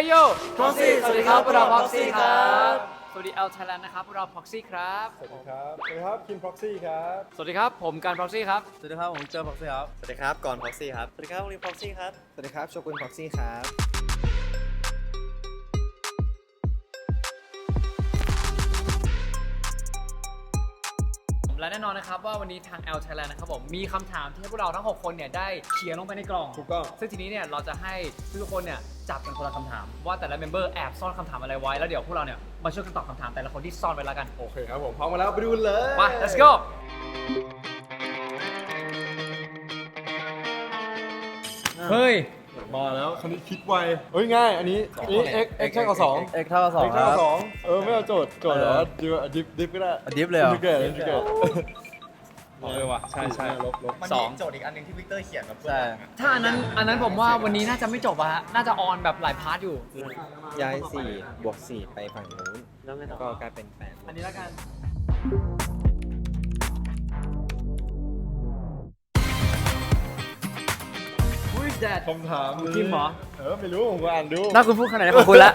ยโย Proxy สวัสดีครับพวกเรา Proxy ครับสวัสดี L Thailand นะครับพวกเรา Proxy ครับสวัสดีครับสวัสดีครับคิมพ็อกซี่ครับสวัสดีครับผมการ Proxy ครับสวัสดีครับผมเจอพ็อกซี่ครับสวัสดีครับก่อนพ็อกซี่ครับสวัสดีครับลินพ็อกซี่ครับสวัสดีครับโชกุนพ็อกซี่ครับ และแน่นอนนะครับว่าวันนี้ทาง L Thailand นะครับผมมีคำถามที่ให้พวกเราทั้ง 6 คนเนี่ยได้เขียนลงไปในกล่อง ถูกต้อง ซึ่งทีนี้เนี่ยเราจะให้ทุกคนเนี่ยจับกันคนละคำถาม ว่าแต่ละเมมเบอร์แอบซ่อนคำถามอะไรไว้แล้วเดี๋ยวพวกเราเนี่ยมาช่วยกันตอบคำถามแต่ละคนที่ซ่อนไว้แล้วกันโอเคครับผมพร้อมมาแล้วไปดูเลยไป let's go เฮ้ยมาแล้วคณิตคิดไวเฮ้ยง่าย อันนี้อันนี้ x x เท่ากับสองเอ็กเท่ากับสอง x คเท่ารักับบสอง เออไม่เอาโจทย์โจทย์เหรอดิฟดิฟดิฟก็ได้ดิฟเลยเหรอ ดิฟเกิดดิฟเกิดเออว่ะใช่ใช่ลบลบมันสมีองโจทย์อีกอันหนึงที่วิกเตอร์เขียนมาเพื่อใช่ถ้าอันนั้นอันนั้นผมว่าวันนี้น่าจะไม่จบอะฮะน่าจะออนแบบหลายพาร์ทอยู่ ย้าย4บวก4ไปฝั่งนู้นแล้วก็กลายเป็น8อันนี้แล้วกัน Who is that คำถามนี้คิมเหรอเออไม่รู้ผมก็อ่านดูน่าคุณพูดขนาดนี้ขอบคุณละ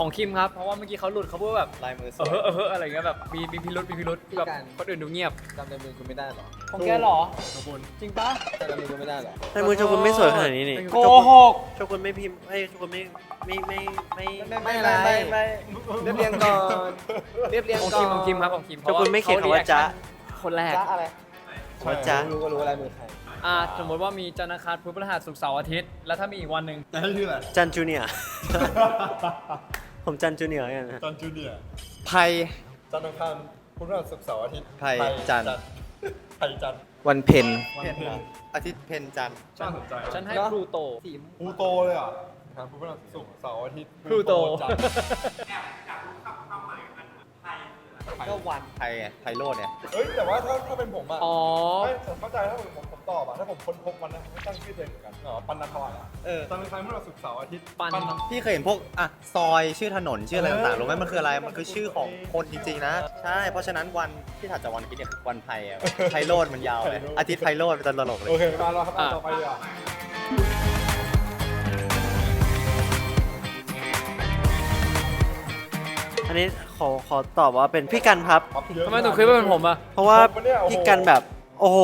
ของคิมครับ เพราะว่าเมื่อกี้เขาหลุดเขาพูดแบบลายมือสเอวยอเออเอออะไรเงี้ยแบบมีมีพิรุษมีพิรุษแบบคนอื่นดูเงียบจำในมือคุณไม่ได้หรอของแกเหรอจริงปะจำในมือคุณไม่ได้หรอแต่มือโชกุนไม่สวยขนาดนี้นี่โกหกโชกุนไม่พิมพ์เอ้ยโชกุนไม่ไม่ไม่ไม่ไม่อะไรไม่ไม่เรียบเรียงก่อนเรียบเรียงของก่อคินมของคิมครับของคิมโชกุนไม่เขียนคำว่าจ๊ะคนแรกจ๊ะอะไรว่าจ๊ะรู้ก็รู้อะไรมือใครอ่าสมมติว่ามีจันทร์อังคารพุธพฤหัสศุกร์เสาร์อาทิตย์ แล้วถ้ามีอีกวันหนึ่งจะให้ชื่ออะไรจันจูเนียร์ ผมจันจูเนียร์กันนะจันจูเนียร์ไพรจันทร์อังคารพุธพฤหัสศุกร์เสาร์อาทิตย์ไผ่จันทร์ไผ่จันทร์วันเพ็ญวันเพ็ญอาทิตย์เพนจันทร์น่าสนใจฉันให้พลูโตพลูโตเลยอะครับพุธพฤหัสศุกร์เสาร์อาทิตย์พลูโตจันทร์ก็ วันไทยไงไทยโลดเนี่ยเฮ้ยแต่ว่าถ้าถ้าเป็นผมอะอ๋อ ไม่ผมเข้าใจถ้าผมผมผมตอบอะถ้าผมค้นพบมันนะไม่ตั้งชื่อตัวเองเหมือนกันอ๋อปันนันทวายอะเออจันทร์อังคารพุธพฤหัสศุกร์เสาร์อาทิตย์ปันพี่เคยเห็นพวกอะซอยชื่อถนนชื่ออะไรต่างๆรู้ไหมมันคืออะไรมันคือชื่อของคนจริงๆนะใช่เพราะฉะนั้นวันที่ถัดจากวันอาทิตย์เนี่ยคือวันไทยอะไทยโลดมันยาวเลยอาทิตย์ไทยโลดเป็นตลกเลย โอเคมาแล้วครับอันอะ ต่อไปเลยอะ อันนี้ขอขอตอบว่าเป็นพี่กันครับ ทำไมถึงคิดว่าเป็นผมอะเพราะว่าผมเนี่ยโอ้โห พี่กันแบบ โอ้โห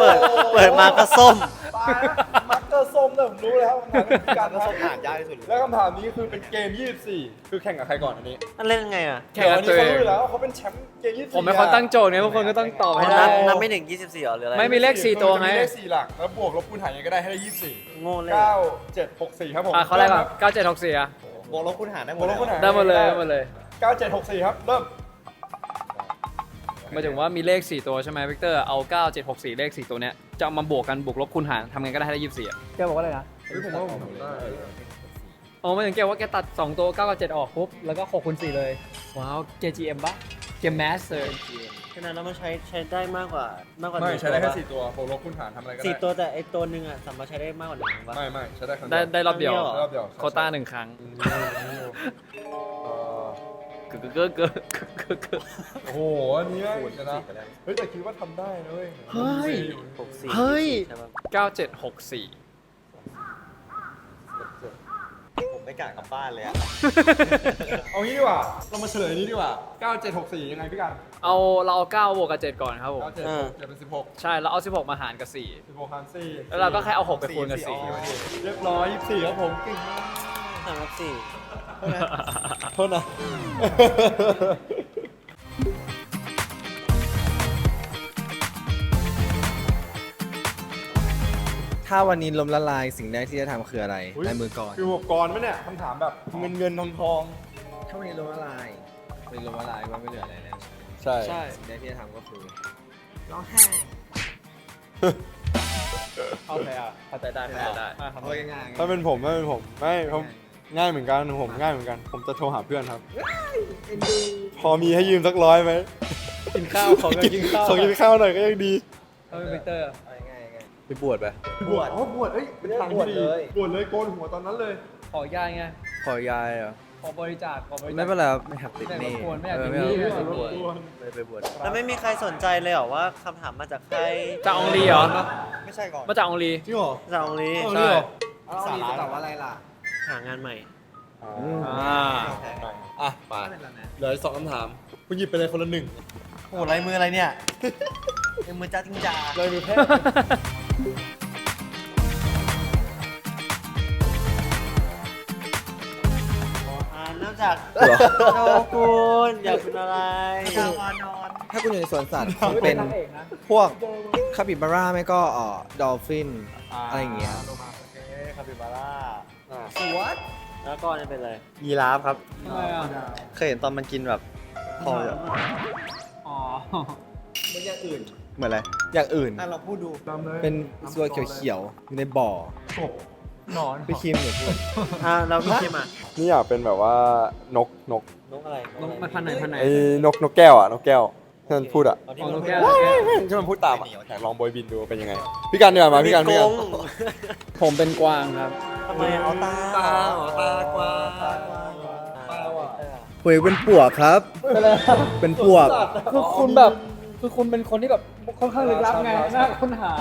เปิดเปิดมาก็ส้ม ตายแล้วมักเกอร์ส้มเนี่ยผมรู้เลยครับคำถามนี้คือการก็นะคสรับมอ่านยากที่สุดเลยและคำถามนี้คือเป็นเกม 24 คือแข่งกับใครก่อนอันนี้มันเล่นยังไงอะแข่งกับเดี๋ยวตัวอันเอนี้งเขารู้อยู่แล้วเขาเป็นแชมป์เกม 24ผมเป็นคนตั้งโจทย์ไงพวกคนก็ต้องตอบให้นัได้บนับไม่ถึง24เหรอหรืออะไรไม่มีเลข สี่ตัวไงมีเลข4หลัก แล้วบวกลบคูณหารยังไงก็ได้ให้ได้ 24 โง่เลย 9 7 6 4 ครับผมอะเขาแรกก่อน9764อะบ วกลบคูณหารได้หมบวดกลบคูณหาร ได้หมดเลยได้หมดเลย9 7 6 4 ครับ เริ่มหมายถึงว่ามีเลข 4 ตัวใช่ไหมวิกเตอร์เอา9764 เลข 4 ตัวเนี้ยจะเอามาบวกกันบวกลบคูณหารทำไงก็ได้ให้ได้24อะแกบอกว่าอะไรนะ เฮ้ยผมว่าผมทำได้อ๋อหมายถึงแกว่าแกตัด 2 ตัว9กับ7ออกปุ๊บ แล้วก็6คูณ4เลย ว้าว KGM ปะเกม แมสเลยขนาดนั้นมันใช้ใช้ได้มากกว่ามากกว่าหไม่นึ่งใช้ได้แค่ตัวปะ4ตัวบวกลบคูณหารทำอะไรก็ได้สี่ตัวแต่ไอตัวหนึ่งอะสามารถใช้ได้มากกว่าหนึ่งปะ ไม่ไม่ใช้ได้ครั้งได้เดียวได้รอบเดียวครั้งเดียวรอบเดียวโควต้าหนึ่งครั้งเอ่อเกอเกอเกอเกอเกอเกอโอ้โหอันนี้เดี๋ยวนะเฮ้ยแต่คิดว่าทำได้นะเว้ย เฮ้ย หกสี่เฮ้ย ใช่ปะ9764ผมไม่ก ล้ากลับบ้านเลยอะเอางี้ดีกว่า เรามาเฉลยนี้ดีกว่า 9764 ยังไงพี่กันเอาเราเอา9บวกกับ7ก่อนครับผม 97จะเป็น 16 ใช่แล้วเอา 16 มาหารกับ16หาร4 4แล้วเราก็แค่เอา 6 ไปคูณกับสี่4เรียบร้อย 24 ครับผมเก่งมาก สามกับสี่โทษนะ ถ้าวันนี้ล้มละลายสิ่งแรกที่จะทำคืออะไรในมือก่อน คืออุปกรณ์ไหมเนี่ยคำถามแบบเงินเงินทองทองถ้าวันนี้ล้มละลายวันนี้ล้มละลายว่าไม่เหลืออะไรแล้วใช่ ใช่สิ่งแรกที่จะทำก็คือโอเคอะเข้าใจได้เข้าใจได้อะทำง่ายๆถ้าเป็นผมถ้าเป็นผมไม่ผมง่ายเหมือนกันผมง่ายเหมือนกัน ผมจะโทรหาเพื่อนครับพอมีให้ยืมสักร้อยไหมกินข้าวขอเงินกินข้าวขอกินข้าวหน่อยก็ยังดีเขาเป็นวิกเตอร์ง่ายๆ ไปบวชไป บวชอ๋อบวชเอ้ยเป็นทางที่ดีบวชเลย บวชเลยโกนหัวตอนนั้นเลย ขอยายไง ขอยายเหรอขอบริจาค ขอบริจาค ไม่เป็นไรครับไม่หักติดหไม่นี่รบกวนไม่อยากเออติดหนี้ไม่ไม่เอาอยากติดหนี้บวชไปไปบวชแล้วไม่มีใครสนใจเลยเหรอว่าคำถามมาจากใครจากองลีเหรอ ไม่ใช่ก่อนมาจากองลี จริงเหรอจากองลีเออใช่เหรอสาระล่ะหางานใหม่ อ่าอะไปเหลืออีกสองคำถามคุณหยิบไปเลยคนละหนึ่งโอ้ลายมืออะไรเนี่ยลายมือจ้าจริงจ้า เลยมือแพทย์ อ่าเริ่มจากโชกุนอยากเป็นอะไรถ้าคุณอยู่ในสวนสัตว์คงเป็นพวกคาปิบาร่าไม่ก็เอ่อดอลฟิน อะไรอย่างเงี้ย โลมาโอเคคาปิบาร่าอ่าแล้วก็จะเป็นอะไรยีราฟครับ ทำไมอะเคยเห็นตอนมันกินแบบพอแบบอ๋อเหมือนอะไรอย่างอื่น อะเราพูดดู เป็นตัวเขียวๆอยู่ในบ่อ หนอนพี่คิมอยู่พูดอ่าเราพี่คิมอะนี่อยากเป็นแบบว่านกนกนกอะไรนกมันพันไหนพันไหนไอ้นกนกแก้วอะนกแก้วที่มันพูดอะอ๋อที่อ๋อมันนกแก้วที่มันพูดตามอะอยากลองโบยบินดูเป็นยังไง พี่กันเนีกว่ยมาพี่กันพี่กันผมเป็นกวางครับทำไมเอาตาตาตากวางคุยเป็นปวกครับ เป็นปวกคือคุณแบบ คือคุณเป็นคนที่แบบค่อนข้างลึกลับไงน่าค้นหา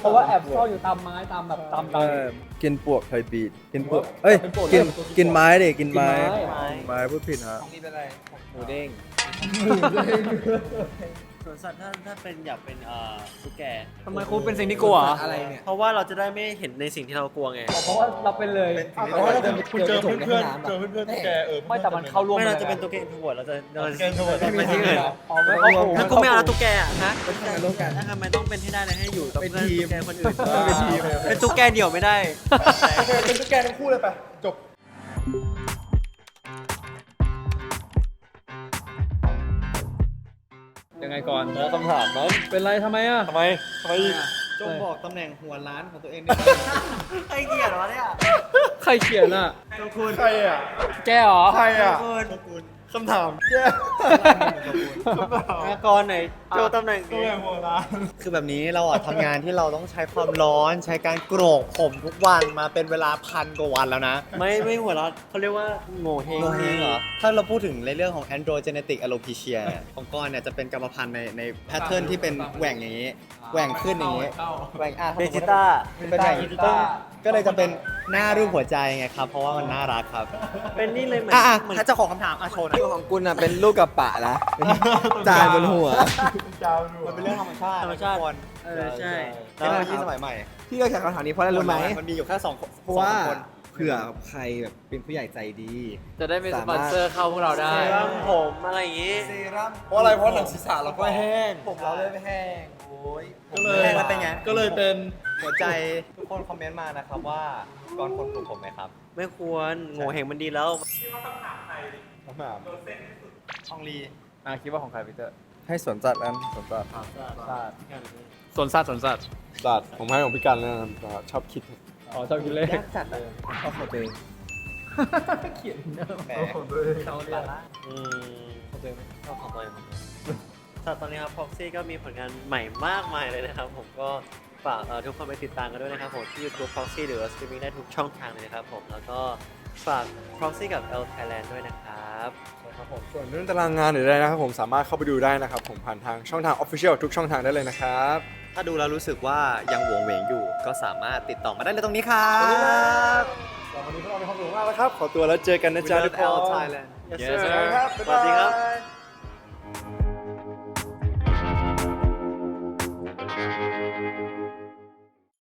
เพราะว่าแอบซ่อนอยู่ตามไม้ตามแบบตามใบกินปวกไทยบีดกินปวกเอ้ยกินกินไม้ดิกินไม้กินไม้ ไม้พูดผิดฮะของนี่เป็นอะไรหมูเด้ง สวนสัตว์ถ้าถ้าเป็นอยากเป็นเอ่อตุ๊กแก ทำไมคุณเป็นสิ่งที่กลัวเหรออะไรเนี่ยเพราะว่าเราจะได้ไม่เห็นในสิ่งที่เรากลัวไง เพราะว่าเราเป็นเลยคุณเจอเพื่อนเพื่อนเจอเพื่อนเพื่อนแกเออไม่แต่มันเข้าร่วมไม่เราจะลยเป็นตุ๊กแกอินทรเวิร์ดเราจะเราจะแกเธอไม่ที่อื่นอ๋อไม่เข้าถ้ากูไม่เอาแล้วตุ๊กแกอะฮะเป็นการร่วมกันถ้าทำไมต้องเป็นให้ได้เลยให้อยู่กับเป็นเพื่อนทีมตุ๊กแกคนอื่นเป็นทีมเป็นตุ๊กแกเดี่ยวไม่ได้เป็นตุ๊กแกทั้งคู่เลยไปจบ ยังไงก่อนแล้วคำถามนั้นเป็นไรทำไมอะทำไมทำไมอีกจงบอกตำแหน่งหัวร้านของตัวเองด้วยไอ้เกียรวะเนี่ยใครเขียนอะใครอะแกเหรอ ใครอะคุณ คำถามแกคำถามมากรไหนโจตำแหน่งตัวนี้แม่หัวร้านคือแบบนี้เราอะทำงานที่เราต้องใช้ความร้อนใช้การโกรกผมทุกวันมาเป็นเวลาพันกว่าวันแล้วนะไม่ไม่หัวเราะเขาเรียกว่าโง่เฮงโลเฮงเหรอ ถ้าเราพูดถึงในเรื่องของ androgenetic alopecia เนี่ยของก้อนเนี่ยจะเป็นกรรมพันธุ์ในในแพทเทิร์นที่เป็นแหว่งอย่างนี้แหว่งขึ้นอย่างนี้แหว่งอะเบจิต้า เป็นแหว่งต้น ก็เลยจะเป็นหน้ารูปหัวใจไงครับ เพราะว่ามันน่ารักครับ เป็นนี่เลยเหมือนอะเหมือนถ้าเจ้าของคำถามอะโชว์หนะตัวของคุณอะเป็นลูกกับปะนะเป็นจานบนหัวมันเป็นเรื่องธรรมชาติธรรมชาติ ทุกคนเออใช่ เทคโนโลยีสมัยใหม่ที่เราแข่งคำถามนี้เพราะอะไรรู้ไหมมันมีอยู่แค่สองคนเพราะว่าสองคน เผื่อใครแบบเป็นผู้ใหญ่ใจดี จะได้มีสปอนเซอร์เข้าพวกเราได้ เซรั่มผมอะไรอย่างงี้เซรั่มเพราะอะไรเพราะหนังศีรษะเราก็แห้ง ผมเราเลยไม่แห้ง โอ้ยก็เลยแห้งแล้วเป็นไง ก็เลยเป็นหัวใจทุกคนคอมเมนต์มานะครับว่าก่อนคนปลุกผมไหมครับไม่ควรโง่เฮงมันดีแล้วคำถามช่องลีอะคิดว่าของใครพีเตอร์ให้สวนสัตว์นั้นสวนสัตว์สวนสัตว์สวนสัตว์สัตว์ผมให้ของพี่กันเลยนะครับชอบคิดอ๋อชอบกินเลขเอาของตัวเองแหมอืมของตัวเองชอบของตัวเองของตัวเอง แต่ตอนนี้ครับ Proxy ก็มีผลงานใหม่มากมายเลยนะครับ ผมก็ฝากเอ่อทุกคนไปติดตามกันด้วยนะครับผมที่ YouTube Proxy หรือว่าสตรีมมิ่งได้ทุกช่องทางเลยนะครับผมแล้วก็ฝาก Proxy กับ L Thailand ด้วยนะครับครับผมส่วนเรื่องตารางงานหรืออะไรนะครับผมสามารถเข้าไปดูได้นะครับผมผ่านทางช่องทาง Official ทุกช่องทางได้เลยนะครับ ถ้าดูแล้วรู้สึกว่ายังหวงเหวงอยู่ ก็สามารถติดต่อมาได้เลยตรงนี้ครับวันนี้พวกเรามีความสุขมากแล้วครับ ขอตัวแล้วเจอกันนะจ๊ะทุกคน L Thailand Yes Yes, sir sir. สวัสดีครับ บ๊ายบาย